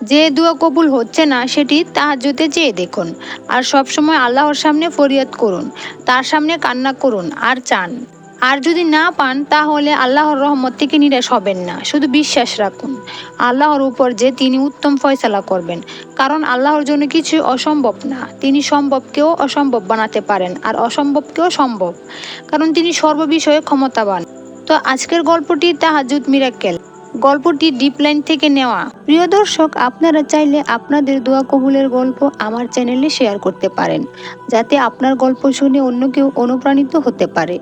যে দোয়া কবুল হচ্ছে না সেটি তাহাজ্জুদে চেয়ে দেখুন। আর সবসময় আল্লাহর সামনে ফরিয়াদ করুন, তার সামনে কান্না করুন আর চান। আর যদি না পান, তাহলে আল্লাহর রহমত থেকে নিরাশ হবেন না, শুধু বিশ্বাস রাখুন। আল্লাহর উপর যে তিনি উত্তম ফয়সালা করবেন, কারণ আল্লাহর জন্য কিছু অসম্ভব না। তিনি সম্ভবকেও অসম্ভব বানাতে পারেন আর অসম্ভবকেও সম্ভব, কারণ তিনি সর্ববিষয়ে ক্ষমতাবান। তো আজকের গল্পটি তাহাজুদ মিরাক্কেল। গল্পটি ডিপ লাইন থেকে নেওয়া। প্রিয় দর্শক, আপনারা চাইলে আপনাদের দোয়া কবুলের গল্প আমার চ্যানেলে শেয়ার করতে পারেন, যাতে আপনার গল্প শুনে অন্য কেউ অনুপ্রাণিত হতে পারে।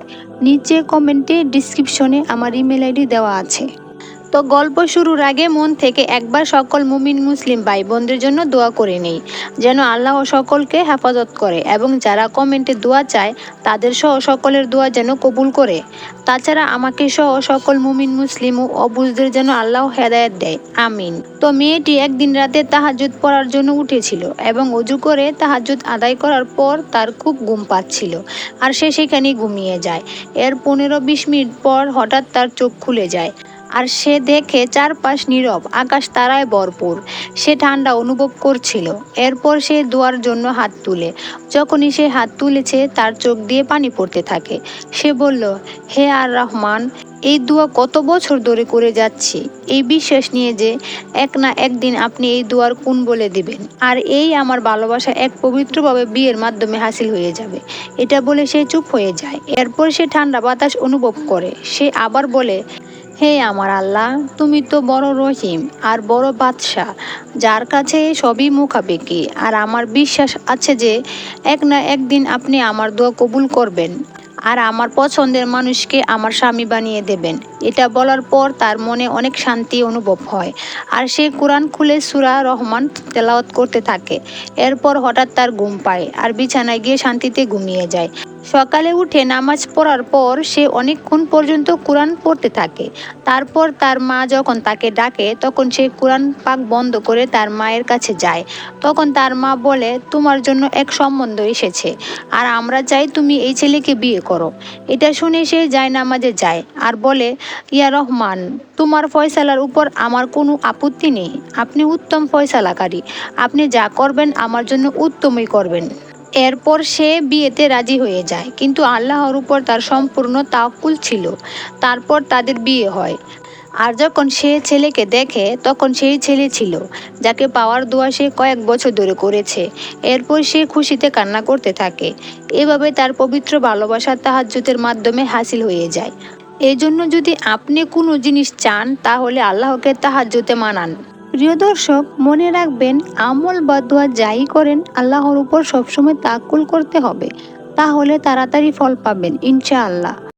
নিচে কমেন্টে ডিসক্রিপশনে আমার ইমেল আইডি দেওয়া আছে। তো গল্প শুরুর আগে মন থেকে একবার সকল মুমিন মুসলিম ভাই বোনদের জন্য দোয়া করে নেই, যেন আল্লাহ সকলকে হেফাজত করে এবং যারা কমেন্টে দোয়া চায়, তাদের সহ সকলের দোয়া যেন কবুল করে। তাছাড়া আমাকে সহ সকল মুমিন মুসলিম ও অবুজদের যেন আল্লাহ হেদায়ত দেয়। আমিন। তো মেয়েটি একদিন রাতে তাহাজুদ পড়ার জন্য উঠেছিল এবং অজু করে তাহাজুদ আদায় করার পর তার খুব ঘুম পাচ্ছিল আর সে সেখানেই ঘুমিয়ে যায়। এর পনেরো বিশ মিনিট পর হঠাৎ তার চোখ খুলে যায়। আর সে দেখে চারপাশ নীরব, আকাশ তারায় ভরপুর। সে ঠান্ডা অনুভব করছিল। এরপর সে দোয়ার জন্য হাত তুলে। যখনই সে হাত তুলেছে, তার চোখ দিয়ে পানি পড়তে থাকে। সে বলল, হে আর রহমান, এই দোয়া কত বছর ধরে করে যাচ্ছি? এই বিশ্বাস নিয়ে যে এক না একদিন আপনি এই দোয়ার কোন বলে দিবেন? আর এই আমার ভালোবাসা এক পবিত্রভাবে বিয়ের মাধ্যমে হাসিল হয়ে যাবে। এটা বলে সে চুপ হয়ে যায়। এরপর সে ঠান্ডা বাতাস অনুভব করে। সে আবার বলে হে আমার আল্লাহ, তুমি তো বড় রহিম আর বড় বাদশাহ, যার কাছে সবই মুখাপেকি আর আমার বিশ্বাস আছে যে, এক না একদিন আপনি আমার দোয়া কবুল করবেন আর আমার পছন্দের মানুষকে আমার স্বামী বানিয়ে দেবেন। এটা বলার পর তার মনে অনেক শান্তি অনুভব হয়। আর সে কোরআন খুলে সুরা রহমান তেলাওয়াত করতে থাকে। এরপর হঠাৎ তার ঘুম পায় আর বিছানায় গিয়ে শান্তিতে ঘুমিয়ে যায়। সকালে উঠে নামাজ পড়ার পর সে অনেকক্ষণ পর্যন্ত কোরআন পড়তে থাকে। তারপর তার মা যখন তাকে ডাকে, তখন সে কোরআন পাক বন্ধ করে তার মায়ের কাছে যায়। তখন তার মা বলে, তোমার জন্য এক সম্বন্ধ এসেছে। আর আমরা চাই তুমি এই ছেলেকে বিয়ে করো। এটা শুনে সে যায় নামাজে যায় আর বলে, ইয়া রহমান, তোমার ফয়সালার উপর আমার কোনো আপত্তি নেই। আপনি উত্তম ফয়সালাকারী। আপনি যা করবেন আমার জন্য উত্তমই করবেন। এরপর সে বিয়েতে রাজি হয়ে যায়। কিন্তু আল্লাহর উপর তার সম্পূর্ণ তাওকুল ছিল। তারপর তাদের বিয়ে হয়। আর যখন সে ছেলেকে দেখে, তখন সেই ছেলে ছিল, যাকে পাওয়ার দোয়া সে কয়েক বছর ধরে করেছে। এরপর সে খুশিতে কান্না করতে থাকে। এভাবে তার পবিত্র ভালোবাসা তাহাজ্জুদের মাধ্যমে হাসিল হয়ে যায়। এজন্য যদি আপনি কোনো জিনিস চান, তাহলে আল্লাহকে তাহাজ্জুতে মানান। প্রিয় দর্শক, মনে রাখবেন, আমল বা দোয়া যাই করেন, আল্লাহর উপর সবসময় তাকুল করতে হবে। তাহলে তাড়াতাড়ি ফল পাবেন, ইনশাআল্লাহ।